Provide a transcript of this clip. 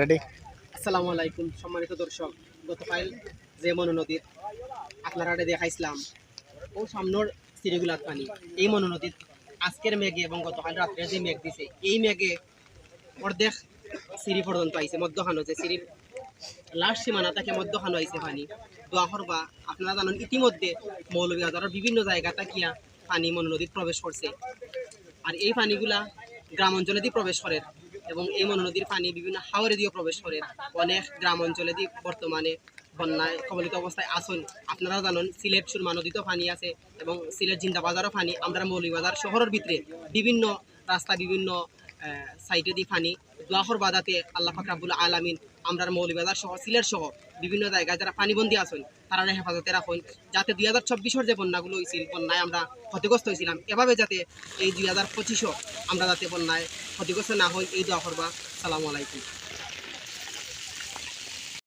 Ready সম্মানিত দর্শক গতকাল যে মনো নদীর আপনারা দেখাইছিলাম, ও সামনের সিরিগুলার পানি। এই মনো নদীর আজকের মেঘে এবং গতকাল রাত্রে যে মেঘ দিছে, এই মেঘে অর্ধেক সিঁড়ি পর্যন্ত আইছে, মধ্যখানো যে সিঁড়ির লাস্ট সীমানা থেকে মধ্যখানো আইছে পানি। দোয়া করবা, আপনারা জানেন, ইতিমধ্যে মৌলভীবাজারের বিভিন্ন জায়গা তাকিয়া পানি মনো নদীত প্রবেশ করছে। আর এই পানিগুলা গ্রাম অঞ্চলে দিয়ে প্রবেশ করে এবং এই মনো নদীর পানি বিভিন্ন হাওরে দিয়েও প্রবেশ করে। অনেক গ্রাম অঞ্চলে দিয়ে বর্তমানে বন্যায় কবলিত অবস্থায় আসুন আপনারা জানেন, সিলেট সুরমা নদীতেও পানি আছে এবং সিলেট জিন্দাবাজারও পানি। আমরা মৌলিবাজার শহরের ভিতরে বিভিন্ন রাস্তা বিভিন্ন সাইডে দিয়ে পানি। দোয়া বাদাতে আল্লাহ ফাকরাবুল আলামিন আমরা মৌলিবাজার সহ, সিলেট সহ বিভিন্ন জায়গায় যারা পানিবন্দী আছেন তারা হেফাজতে রাখুন যাতে দুই হাজার চব্বিশের যে বন্যাগুলো হয়েছিল বন্যায় আমরা ক্ষতিগ্রস্ত হয়েছিলাম এভাবে যাতে এই দুই হাজার পঁচিশও আমরা যাতে বন্যায় ক্ষতিগ্রস্ত না হই, এই দোয়া করবা। সালামু আলাইকুম।